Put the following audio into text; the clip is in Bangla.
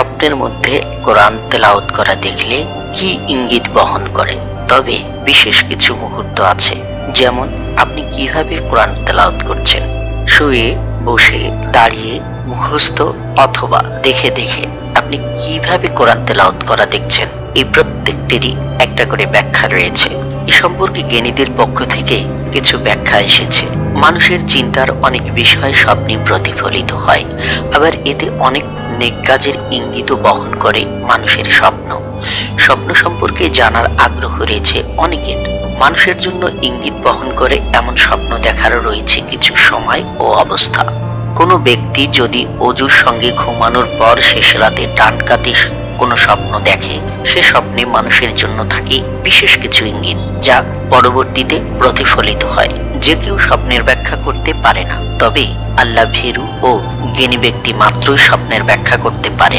স্বপ্নের মধ্যে কোরআন তেলাওত করা দেখলে কি ইঙ্গিত বহন করে? তবে বিশেষ কিছু মুহূর্ত আছে। যেমন, আপনি কীভাবে কোরআন তেলাওত করছেন? শুয়ে, বসে, দাঁড়িয়ে, মুখস্থ অথবা দেখে দেখে আপনি কীভাবে কোরআন তেলাওত করা দেখছেন? এই প্রত্যেকটিরই একটা করে ব্যাখ্যা রয়েছে। এ সম্পর্কে জ্ঞানীদের পক্ষ থেকে কিছু ব্যাখ্যা এসেছে। মানুষের চিন্তার অনেক বিষয় স্বপ্নে প্রতিফলিত হয়। আবার এতে অনেক নেক কাজের ইঙ্গিত বহন করে মানুষের স্বপ্ন। স্বপ্ন সম্পর্কে জানার আগ্রহ রয়েছে অনেকের। মানুষের জন্য ইঙ্গিত বহন করে এমন স্বপ্ন দেখারও রয়েছে কিছু সময় ও অবস্থা। কোনো ব্যক্তি যদি অজুর সঙ্গে ঘুমানোর পর শেষ রাতে ডান কাতে কোনো স্বপ্ন দেখে, সে স্বপ্নে মানুষের জন্য থাকে বিশেষ কিছু ইঙ্গিত যা পরবর্তীতে প্রতিফলিত হয়। যে কেউ স্বপ্নের ব্যাখ্যা করতে পারে না। তবে আল্লাহ ভেরু ও জ্ঞানী ব্যক্তি মাত্রই স্বপ্নের ব্যাখ্যা করতে পারে।